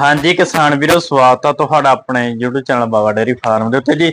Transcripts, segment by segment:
ਹਾਂਜੀ ਕਿਸਾਨ ਵੀਰੋ ਸਵਾਗਤ ਆ ਤੁਹਾਡਾ ਆਪਣੇ YouTube channel Baba dairy farm ਦੇ ਉੱਤੇ ਜੀ।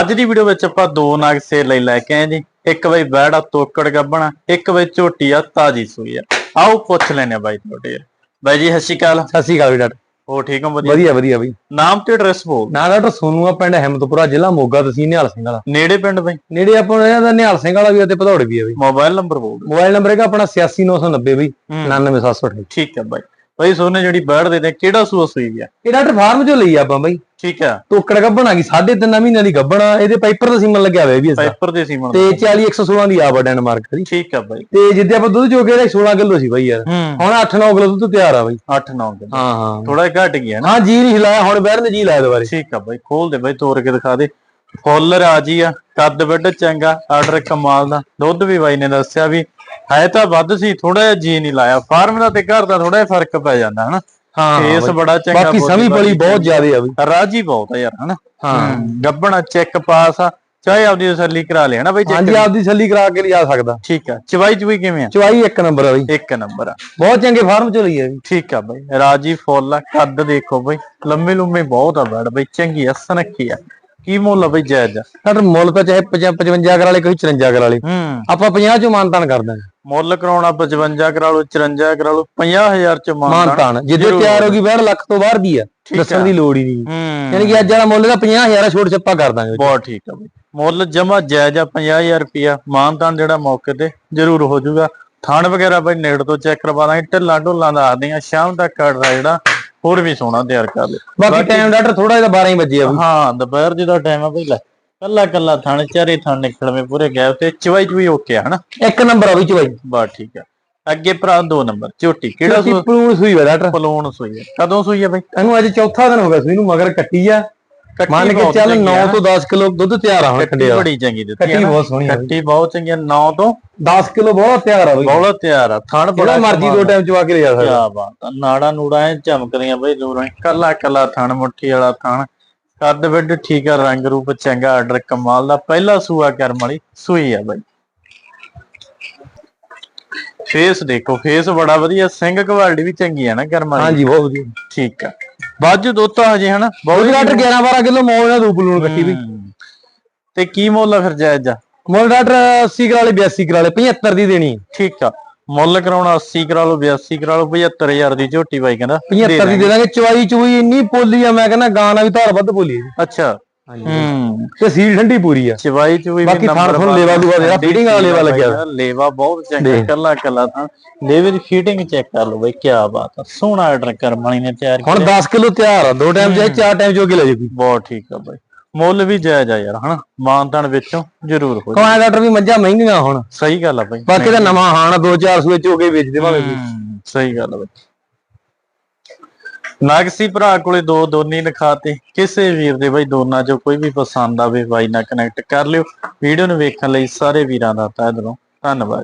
ਅੱਜ ਦੀ ਵੀਡੀਓ ਵਿੱਚ ਆਪਾਂ ਦੋ ਨਾਗ ਸੇਲ ਲਈ ਲੈ ਕੇ ਆਏ ਜੀ। ਇੱਕ ਬਈ ਬੈੜਾ ਤੋਕੜ ਗੱਬਣਾ ਇੱਕ ਬਈ ਝੋਟੀ ਆ ਤਾਜੀ ਸੂਈ ਆ। ਆਓ ਪੁੱਛ ਲੈਨੇ ਆ ਬਾਈ ਤੁਹਾਡੇ। ਬਾਈ ਜੀ ਸਤਿ ਸ਼੍ਰੀ ਅਕਾਲ। ਸਤਿ ਸ਼੍ਰੀ ਅਕਾਲ ਵੀ ਡਾਕਟਰ ਹੋ ਠੀਕ ਹੋ? ਵਧੀਆ। ਵਧੀਆ ਵਧੀਆ ਬਈ। ਨਾਮ ਤੇ ਐਡਰੈਸ ਬੋਲ ਨਾ ਡਾਕਟਰ ਸੋਨੂ ਆ ਪਿੰਡ ਹਿੰਮਤਪੁਰਾ ਜ਼ਿਲ੍ਹਾ ਮੋਗਾ ਤਹਿਸੀਲ ਨਿਹਾਲ ਸਿੰਘ ਵਾਲਾ। ਨੇੜੇ ਪਿੰਡ ਬਾਈ? ਨੇੜੇ ਆਪਾਂ ਨੂੰ ਇਹਦਾ ਨਿਹਾਲ ਸਿੰਘ ਵਾਲਾ ਵੀ ਆ ਤੇ ਭਦੌੜ ਵੀ ਆ ਬਈ। ਮੋਬਾਈਲ ਨੰਬਰ ਬੋਲ ਮੋਬਾਈਲ ਨੰਬਰ ਹੈਗਾ ਆਪਣਾ 86990 ਬਈ ਹੂੰ। 99728 ਠੀਕ ਹੈ ਬਾਈ। ਬਾਈ ਸੋਨੇ ਜਿਹੜੀ ਬੈੜ ਦੇ ਨੇ ਕਿਹੜਾ ਸੂਆ ਸੂਈ ਆ? ਇਹ ਡਾਕਟਰ ਫਾਰਮ ਚੋਂ ਲਈ ਆਪਾਂ ਬਈ। ਠੀਕ ਹੈ ਟੋਕੜ ਗੱਬਣ ਆ ਗਈ ਸਾਢੇ ਤਿੰਨ ਮਹੀਨਿਆਂ ਦੀ ਗੱਬਣ ਆ ਇਹਦੇ ਪਾਈਪਰ ਦਾ ਸੀਮਨ ਲੱਗਿਆ ਹੋਇਆ ਵੀ ਇਸ ਪਾਈਪਰ ਦੇ ਸੀਮਨ ਤੇ 40 116 ਦੀ ਆ ਡੈਨਮਾਰਕ ਦੀ ਠੀਕ ਹੈ ਬਾਈ। ਤੇ ਜਿੱਦੇ ਆਪਾਂ ਦੁੱਧ ਚੋ ਕੇ ਇਹਦਾ 16 ਕਿਲੋ ਸੀ ਬਈ ਯਾਰ। ਹੁਣ 8-9 ਕਿਲੋ ਦੁੱਧ ਤਿਆਰ ਆ ਬਈ। 8 9 ਦਿਨ ਹਾਂ ਹਾਂ। ਥੋੜਾ ਘਟ ਗਿਆ ਨਾ। ਹਾਂ ਜੀ ਨਹੀਂ ਹਿਲਾਇਆ ਹੁਣ ਬੈਰ ਨੇ ਜੀ ਲਾਇਆ ਦੁਬਾਰੇ। ਠੀਕ ਆ ਬਾਈ ਖੋਲ ਦੇ ਬਾਈ ਤੋੜ ਕੇ ਦਿਖਾ ਦੇ। ਫੁੱਲ ਰਾਜੀ ਆ ਕੱਦ ਵੱਡ ਚੰਗਾ ਆਰਡਰ ਕਮਾਲ ਦਾ। ਦੁੱਧ ਵੀ ਬਾਈ ਨੇ ਦੱਸਿਆ ਵੀ ਹੈ ਤਾਂ ਵੱਧ ਸੀ ਥੋੜਾ ਜਿਹਾ ਜੀ ਨਹੀਂ ਲਾਇਆ। ਫਾਰਮ ਦਾ ਤੇ ਘਰ ਦਾ ਥੋੜਾ ਜਿਹਾ ਫ਼ਰਕ ਪੈ ਜਾਂਦਾ ਹਨਾ? ਹਾਂ ਬਈ। ਬੜਾ ਚੰਗਾ ਬਾਕੀ ਸਮੀ ਬਾਡੀ ਬਹੁਤ ਜ਼ਿਆਦੇ ਆ ਬਈ। ਰਾਜੀ ਬਹੁਤ ਆ ਯਾਰ ਹਨਾ? ਹਾਂ। ਗੱਬਣਾ ਚੈੱਕ ਪਾਸ ਆ ਚਾਹੇ ਆਪਦੀ ਤਸੱਲੀ ਕਰਾ ਲਿਆ ਨਾ ਬਾਈ ਹਾਂਜੀ ਚੈੱਕ ਆਪਦੀ ਛੱਲੀ ਕਰਾ ਕੇ ਲਿਆ ਸਕਦਾ। ਠੀਕ ਆ ਚਵਾਈ ਚੁਈ ਕਿਵੇਂ ਆ? ਚਵਾਈ ਇੱਕ ਨੰਬਰ ਆ ਬਈ। ਇੱਕ ਨੰਬਰ ਆ। ਬਹੁਤ ਚੰਗੇ ਫਾਰਮ ਚੋਂ ਲਈ ਆ ਵੀ ਠੀਕ ਆ ਬਾਈ ਰਾਜੀ ਫੁੱਲ ਆ ਕੱਦ ਦੇਖੋ ਬਾਈ ਲੰਮੇ ਲੰਮੇ ਬਹੁਤ ਆ ਬੜ ਬਾਈ ਚੰਗੀ ਆ ਸਨੱਖੀ ਆ। ਕੀ ਮੁੱਲ ਆ ਬਾਈ ਜਾਇਜ਼? ਆ ਸਾਡਾ ਮੁੱਲ ਤਾਂ ਚਾਹੇ 55 ਕਰਾ ਲੇ ਕੋਈ 54 ਕਰਾ ਹੂੰ। ਆਪਾਂ 50 ਚੋਂ ਮਾਨਤਾਨ ਕਰ ਦਾਂਗੇ ਮੁੱਲ ਕਰਾਉਣਾ 55 ਕਰਾ ਲਓ 54 ਕਰਾ ਲਓ 50000 ਚ ਮਾਨਤਾਨ ਜਿੱਦੇ ਤਿਆਰ ਹੋ ਗਈ ਬੈੜ ਲੱਖ ਤੋਂ ਬਾਹਰ ਦੀ ਆ। ਦੱਸਣ ਦੀ ਲੋੜ ਹੀ ਨਹੀਂ। ਹੂੰ। ਯਾਨੀ ਕਿ ਅੱਜ ਵਾਲਾ ਮੁੱਲ ਦਾ 50000 ਆ ਛੋਟ ਛੱਪਾ ਕਰ ਦਾਂਗੇ ਬਹੁਤ ਠੀਕ ਆ ਬਈ। ਮੁੱਲ ਜਮਾ ਜਾਇਜ਼ ਆ 50000 ਰੁਪਿਆ ਮਾਨਦਾਨ ਜਿਹੜਾ ਮੌਕੇ ਤੇ ਜ਼ਰੂਰ ਹੋ ਜਾਊਗਾ। ਥਾਣ ਵਗੈਰਾ ਬਈ ਨੇੜ ਤੋਂ ਚੈੱਕ ਕਰਵਾ ਦਾਂਗੇ। ਢਿੱਲਾਂ ਢੁੱਲਾਂ ਦਾ ਆਦੀਆਂ ਸ਼ਾਮ ਤੱਕ ਕੱਢਦਾ ਜਿਹੜਾ। ਹੋਰ ਵੀ ਸੋਹਣਾ ਤਿਆਰ ਕਰ ਲਿਓ ਬਾਕੀ ਟਾਈਮ ਡਾਕਟਰ ਥੋੜਾ ਜਿਹਾ 12 ਹੀ ਵਜੇ ਆ ਹਾਂ ਦੁਪਹਿਰ ਜਿਹਦਾ ਟਾਈਮ ਆ ਬਈ ਲੈ ਕੱਲਾ ਕੱਲਾ ਥਣ ਚਾਰੇ ਥਣ ਨਿਕਲਵੇਂ ਪੂਰੇ ਗੈਪ ਤੇ ਚਵਾਈ ਚੁਈ ਓਕੇ ਆ ਹਨਾ? ਇੱਕ ਨੰਬਰ ਆ ਬਈ ਚਵਾਈ। ਬਸ ਠੀਕ ਆ। ਅੱਗੇ ਭਰਾ ਦੋ ਨੰਬਰ ਝੋਟੀ ਕਿਹੜਾ ਕਿਹੜਾ ਪਲੂਣ ਸੂਈ ਵਾ ਡਾਕਟਰ। ਪਲੂਣ ਸੂਈ ਆ। ਕਦੋਂ ਸੂਈ ਆ ਬਈ? ਇਹਨੂੰ ਅੱਜ ਚੌਥਾ ਦਿਨ ਹੋ ਗਿਆ ਸੂਈ ਨੂੰ ਮਗਰ ਕੱਟੀ ਆ। ਮੰਨ ਕੇ ਚੱਲ ਚੰਗੀ 9 ਆ। ਤੋਂ 10 ਕਿਲੋ ਦੁੱਧ ਤਿਆਰ ਆ ਹੁਣ ਕੱਟੀ ਬੜੀ ਚੰਗੀ ਦਿੱਤੀ ਕੱਟੀ। ਬਹੁਤ ਸੋਹਣੀ ਆ। ਕੱਟੀ ਬਹੁਤ ਚੰਗੀ ਆ 9 ਤੋਂ 10 ਕਿਲੋ ਬਹੁਤ ਤਿਆਰ ਆ ਬਈ। ਬਹੁਤ ਤਿਆਰ ਆ ਥਣ ਬੜਾ ਮਰਜ਼ੀ ਦੋ ਟਾਈਮ ਚਵਾ ਕੇ ਲਿਆ ਸਕਦਾ। ਕਿਆ ਬਾਤ ਆ ਨਾੜਾ ਨੂੜਾ ਐ ਝਮਕਦੀਆਂ ਬਈ ਦੂਰੋਂ। ਕੱਲਾ ਕੱਲਾ ਥਣ ਮੁੱਠੀ ਵਾਲਾ ਥਣ। ਕੱਦ ਵੱਡ ਠੀਕ ਆ ਰੰਗ ਰੂਪ ਚੰਗਾ ਆਰਡਰ ਕਮਾਲ ਦਾ। ਪਹਿਲਾ ਸੂਆ ਕਰਮ ਵਾਲੀ ਸੂਈ ਆ ਬਾਈ। ਫੇਸ ਦੇਖੋ ਫੇਸ ਬੜਾ ਵਧੀਆ ਸਿੰਘ ਕੁਆਲਿਟੀ ਵੀ ਚੰਗੀ ਆ ਨਾ ਕਰਮ ਵਾਲੀ। ਹਾਂਜੀ ਬਹੁਤ ਵਧੀਆ। ਠੀਕ ਆ। ਬਾਜੂ ਦੋਤਾ ਹਜੇ ਹਨਾ? ਬਹੁਤ ਡਾਕਟਰ 11 12 ਕਿਲੋ ਮੋਲ ਨਾਲ ਦੋ ਪਲੂਣ ਕੱਟੀ ਹਮ। ਤੇ ਕੀ ਮੁੱਲ ਆ ਫਿਰ ਜਾਇਜ਼ ਆ? ਮੁੱਲ ਡਾਕਟਰ 80 ਕਰਾ ਲੇ 82 ਕਰਾ ਲੇ 75 ਦੀ ਦੇਣੀ। ਠੀਕ ਆ। ਮੁੱਲ ਕਰਾਉਣਾ 80 ਕਰਾ ਲਓ 82 ਕਰਾ ਲਓ 75000 ਦੀ ਝੋਟੀ ਬਾਈ ਕਹਿੰਦਾ 75 ਦੀ ਦੇ ਦਾਂਗੇ ਚਵਾਈ ਚੁਈ ਇੰਨੀ ਪੋਲੀ ਆ ਮੈਂ ਕਹਿੰਦਾ ਗਾਂ ਨਾਲ ਵੀ ਧਾਰ ਵੱਧ ਪੋਲੀ। ਅੱਛਾ। ਹਾਂਜੀ। ਹੂੰ। ਤੇ ਸੀਲ ਠੰਡੀ ਪੂਰੀ ਆ। ਚਵਾਈ ਚ ਵੀ ਬਾਕੀ ਥੁਣ ਪਾ ਲੇਵਾ ਲੂਵਾ ਜਿਹੜਾ feeding ਵਾਲਾ ਲੇਵਾ ਲੱਗਿਆ ਦਾ, ਲੇਵਾ ਬਹੁਤ ਚੰਗਾ। ਕੱਲਾ ਕੱਲਾ ਤਾਂ। ਲੇਵੇ ਦੀ ਫੀਟਿੰਗ ਚੈੱਕ ਕਰ ਲਓ ਬਈ ਕੀ ਬਾਤ ਆ। ਸੋਹਣਾ ਆਰਡਰ ਕਰਮਾਣੀ ਨੇ ਤਿਆਰ ਹੁਣ ਕੀਤਾ। 10 ਕਿਲੋ ਤਿਆਰ ਆ ਦੋ ਟਾਈਮ ਚਾਹੇ ਚਾਰ ਟਾਈਮ ਜੋ ਕੇ ਲੈ ਜੇ ਕੋਈ ਬਹੁਤ ਠੀਕ ਆ ਬਾਈ। ਮੁੱਲ ਵੀ ਜਾਇਜ਼ ਆ ਯਾਰ ਹਨਾ? ਮਾਨਤਾਨ ਵਿੱਚੋਂ ਜ਼ਰੂਰ ਹੋ ਜਾਊ। ਕਮਾਇਆ ਡਾਕਟਰ ਵੀ ਮੱਝਾਂ ਮਹਿੰਗੀਆਂ ਹੁਣ। ਸਹੀ ਗੱਲ ਆ ਬਾਈ ਬਾਕੀ ਤਾਂ ਨਵਾਂ ਹਾਣ ਆ, ਦੋ ਚਾਰ ਸੂਏ ਚੋ ਕੇ ਵੇਚ ਦੇਵਾਂਗੇ। ਕੋਈ। ਹਮ, ਸਹੀ ਗੱਲ ਆ ਬਾਈ। ਨਾਗਸੀ ਭਰਾ ਕੋਲੇ ਦੋ ਦੋਨੀ ਲਿਖਾਤੇ। ਕਿਸੇ ਵੀਰ ਦੇ ਬਾਈ ਦੋਨਾਂ ਚੋਂ ਕੋਈ ਵੀ ਪਸੰਦ ਆਵੇ, ਬਾਈ ਨਾਲ ਕਨੈਕਟ ਕਰ ਲਿਓ। ਵੀਡੀਓ ਨੂੰ ਵੇਖਣ ਲਈ ਸਾਰੇ ਵੀਰਾਂ ਦਾ ਤਹਿ ਦਿਲੋਂ ਧੰਨਵਾਦ।